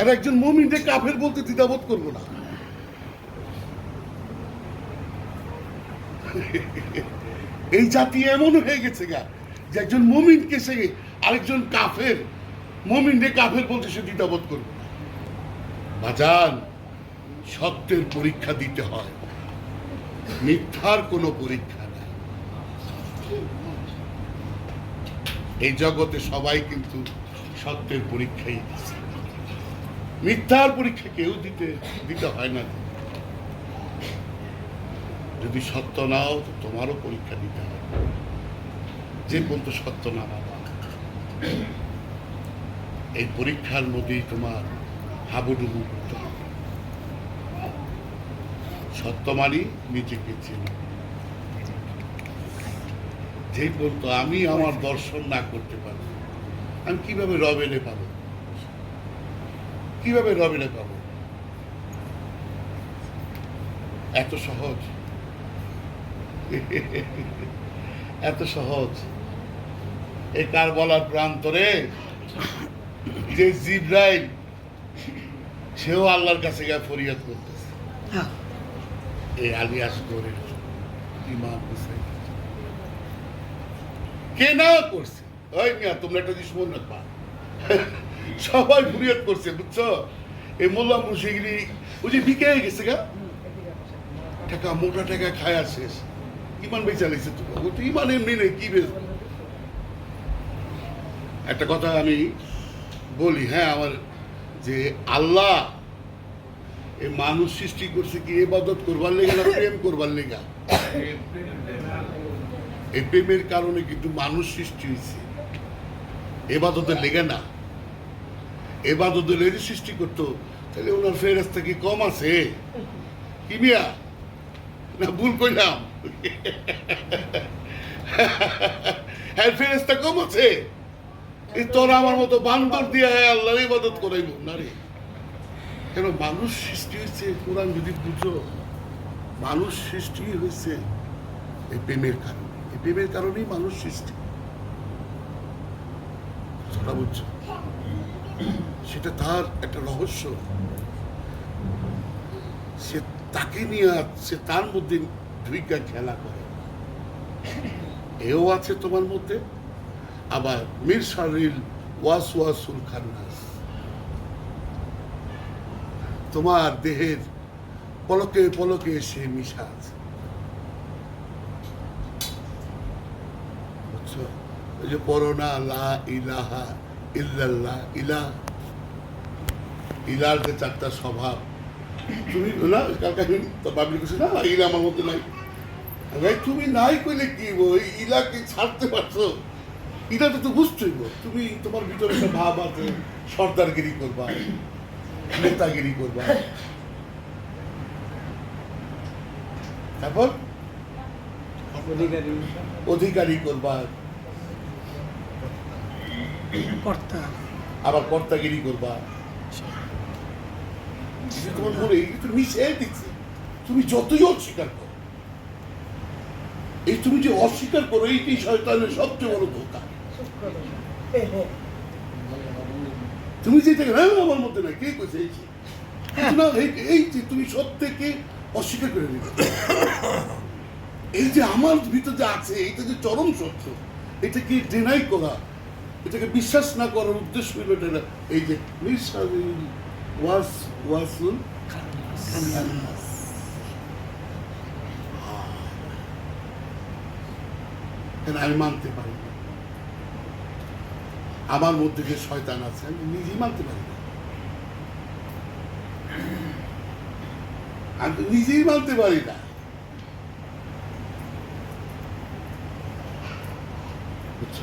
আর একজন মমিনকে কাফের বলতে দ্বিধাবোধ করব না। এই জাতি এমন হয়ে গেছে গা যে একজন মমিনকে সে আরেকজন কাফের, মমিনকে কাফের বলতে সে দ্বিধাবোধ করবে বাজান, সত্যের পরীক্ষা দিতে হয়। মিথ্যার কোনো পরীক্ষা নাই। এই জগতে সবাই কিন্তু সত্যের পরীক্ষাই দিচ্ছে মিথ্যার পরীক্ষা কেউ দিতে দিতে হয় না। যদি সত্য নাও, তো তোমারও পরীক্ষা দিতে হবে। যে পর্যন্ত সত্য না বাবা এই পরীক্ষার মধ্যেই তোমার হাবুডুবু করতে হবে। সত্য মানি, নিজেকে চিনি। যেই পর্যন্ত আমি আমার দর্শন না করতে পারব আমি কীভাবে রবেনে পাবো? কীভাবে রবেনে পাবো? এত সহজ। এত সহজ। এ কার বলার প্রান্তরে যে জিব্রাইল সেও আল্লাহর কাছে গিয়ে ফরিয়াদ করতেছে। হ্যাঁ। এই আলী আসগরের ইমাম হুসাইন। কে না করছে? ওই মিয়া তোমরা একটা জিনিস মনে রাখবা সবাই ফুরিয়াদ করছে, বুঝছ? এই মোল্লা মুশিগিরি, ওই যে বিকে গেছে গা। টাকা, মোটা টাকা খায়া শেষ। ইমান বেচা লাগছে তো ও তো ইমান এমনি নেই, কি বেশ একটা কথা আমি বলি হ্যাঁ আমার যে আল্লাহ এই মানুষ সৃষ্টি করছে কি এবাদত করবার লেগে না প্রেম করবার লেগা? এই প্রেমের কারণে কিন্তু মানুষ সৃষ্টি হয়েছে এবাদতের লেগে না। এবাদতের সৃষ্টি করতো, তাহলে ওনার ফেরেস্তা কি কম আছে? কি মিয়া? না, ভুল কইলাম। হ্যাঁ কম আছে। তোরা আমার মতো বান্দর আল্লাহর ইবাদত করাইব। না রে। কেন মানুষ সৃষ্টি হয়েছে কোরআন যদি বুঝো, মানুষ সৃষ্টি হয়েছে এই প্রেমের কারণে। এই প্রেমের কারণেই মানুষ সৃষ্টি। বুঝছ? সেটা তার একটা রহস্য। সে তাকে নিয়ে সে তার মধ্যে ঢুইকা খেলা করে। এও আছে তোমার মধ্যে। আবার মির শারিল ওয়াস ওয়াসুল খান্নাস। তোমার দেহের পলকে পলকে সে মিশা আছে। যে পরনা লা ইলাহা ইল্লাল্লাহ ইলা ইলার যে চারটা স্বভাব। তুমি না কালকে না ইলা আমার নাই। ভাই তুমি নাই কইলে কি ওই ইলাকে ছাড়তে পারছ? তো বুঝতেই তুমি তোমার ভিতরে একটা ভাব আছে সর্দারগিরি করবা নেতাগিরি করবা। তারপর? অধিকারী করবা। কর্তা আবার কর্তাগিরি করবা। তোমার মনে এই তো মিশে তুমি যতই অস্বীকার করো। এই তুমি যে অস্বীকার করো এইটি শয়তানের সবচেয়ে বড় ধোকা। তুমি যেটা হ্যাঁ আমার মধ্যে না কে কইছে এই এই- যে তুমি সত্যকে অস্বীকার করে দিবে এই যে আমার ভিতরে যে আছে এইটা যে চরম সত্য এটাকে ডিনাই করা এটাকে বিশ্বাস না করার উদ্দেশ্য হইল এটা না। এই যে ওয়াস ওয়াসুল আমি মানতে পারি না। আমার মধ্যে যে শয়তান আছে আমি নিজেই মানতে পারি না। আমি নিজেই মানতে পারি না। বুঝছ?